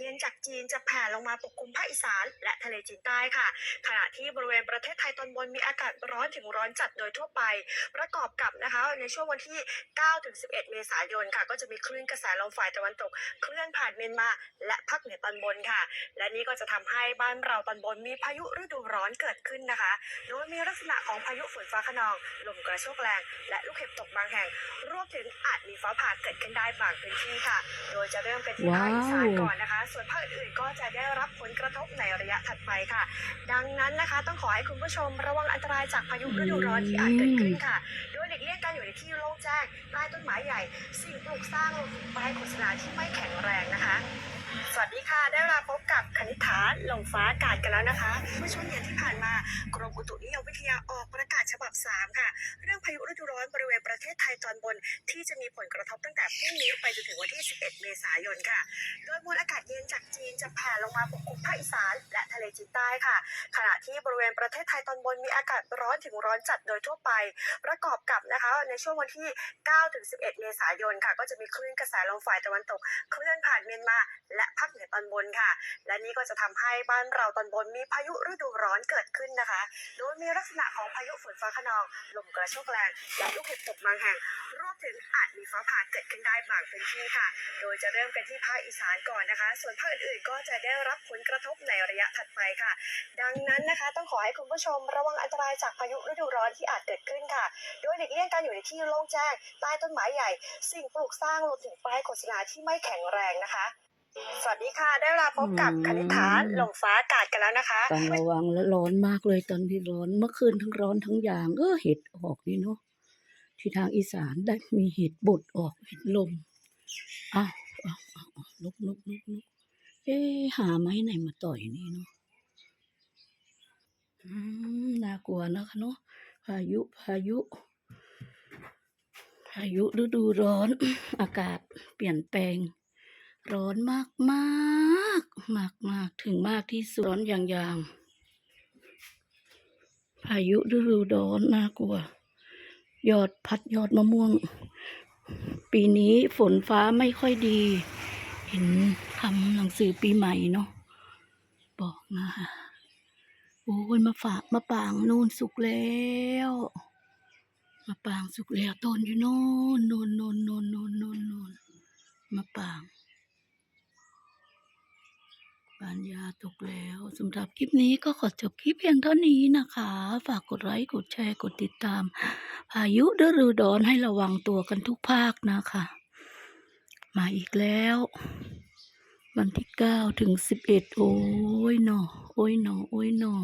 เย็นจากจีนจะแผ่ลงมาปกคลุมภาคอีสาน และทะเลจีนใต้ค่ะ ขณะที่บริเวณประเทศไทยตอนบนมีอากาศร้อนถึงร้อนจัดโดยทั่วไป ประกอบกับนะคะในช่วงวันที่9ถึง11 เมษายนค่ะ ก็จะมีคลื่นกระแสลมฝ่ายตะวันตก เคลื่อนผ่านเมียนมา และภาคเหนือตอนบนค่ะ และนี่ก็จะทำให้บ้านเราตอนบนมีพายุฤดูร้อนเกิดขึ้นนะคะ โดยมีลักษณะของพายุฝนฟ้าขนอง ลมกระโชกแรง และลูกเห็บตกบางแห่ง รวมถึงอาจมีฟ้าผ่าเกิดขึ้นได้บางพื้นที่ค่ะ โดยจะเริ่มกันที่ภาคอีสานก่อนนะคะส่วนภาคอื่นก็จะได้รับผลกระทบในระยะถัดไปค่ะ ดังนั้นนะคะ ต้องขอให้คุณผู้ชมระวังอันตรายจากพายุฤดูร้อนที่อาจเกิดขึ้นค่ะ โดยหลีกเลี่ยงการอยู่ในที่โล่งแจ้งใต้ต้นไม้ใหญ่ สิ่งปลูกสร้างรวมถึงป้ายโฆษณาที่ไม่แข็งแรงนะคะ สวัสดีค่ะ ได้เวลาพบกับคณิษฐาลงฟ้าอากาศกันแล้วนะคะ เมื่อช่วงเย็นที่ผ่านมากรมอุตุนิยมวิทยาออกประกาศฉบับ 3 ค่ะ เรื่องพายุฤดูร้อนบริเวณประเทศไทยตอนบน ที่จะมีผลกระทบตั้งแต่พรุ่งนี้ไปจนถึงวันที่ 11 เมษายนค่ะ โดยมวลอากาศเย็นจากจีนจะแผ่ลงมาปกคลุมภาคอีสานและทะเลจีนใต้ค่ะ ขณะที่บริเวณประเทศไทยตอนบนมีอากาศร้อนถึงร้อนจัดโดยทั่วไป ประกอบกับนะคะในช่วงวันที่9ถึง11 เมษายนค่ะ ก็จะมีคลื่นกระแสลมฝ่ายตะวันตกเคลื่อนผ่านเมียนมาและภาคเหนือตอนบนค่ะ และนี่ก็จะทำให้บ้านเราตอนบนมีพายุฤดูร้อนเกิดขึ้นนะคะ โดยมีลักษณะของพายุฝนฟ้าขนอง ลมกระโชกแรงและลูกเห็บตกบางแห่ง รวมถึงอาจมีฟ้าผ่าเกิดขึ้นได้บางพื้นที่ค่ะ โดยจะเริ่มกันที่ภาคอีสานก่อนนะคะ ส่วนภาคอื่นๆ ก็จะได้รับผลกระทบในระยะถัดไปค่ะ ดังนั้นนะคะ ต้องขอให้คุณผู้ชมระวังอันตรายจากพายุฤดูร้อนที่อาจเกิดขึ้นค่ะ โดยหลีกเลี่ยงการอยู่ในที่โล่งแจ้งใต้ต้นไม้ใหญ่ สิ่งปลูกสร้างรวมถึงป้ายโฆษณาที่ไม่แข็งแรงนะคะ สวัสดีค่ะ ได้เวลาพบกับคณิษฐาลงฟ้าอากาศกันแล้วนะคะ ต้องระวังและร้อนมากเลยตอนที่ร้อนเมื่อคืนทั้งร้อนทั้งยาง เออเห็ดออกนี่เนาะที่ทางอีสานได้มีเห็ดบดออกเห็ดลมอ้าวอ้าวอ้าวอ้าวลุกลุกลุกลุกเอ๊ะหาไม้ไหนมาต่อยนี่เนาะอืมน่ากลัวนะคะเนาะพายุพายุ พายุฤดูร้อน อากาศเปลี่ยนแปลง ร้อนมากมากมากมากถึงมากที่สุดร้อนอย่างยางพายุฤดูร้อนน่ากลัว ยอดพัดยอดมะม่วง ปีนี้ฝนฟ้าไม่ค่อยดี เห็นทำหนังสือปีใหม่เนาะบอกนะคะโอ้ยมาฝากมาปางนู่นสุกแล้วมาปางสุกแล้วต้นอยู่โน่นโน่นโน่นโน่นโน่นโน่นโน่นมาปาง ปานยาตกแล้วสำหรับคลิปนี้ก็ขอจบคลิปเพียงเท่านี้นะคะ ฝากกดไลค์กดแชร์กดติดตาม พายุฤดูร้อนให้ระวังตัวกันทุกภาคนะคะ มาอีกแล้ว วันที่เก้าถึงสิบเอ็ดโอ้ยหนอโอ้ยหนอโอ้ยหนอ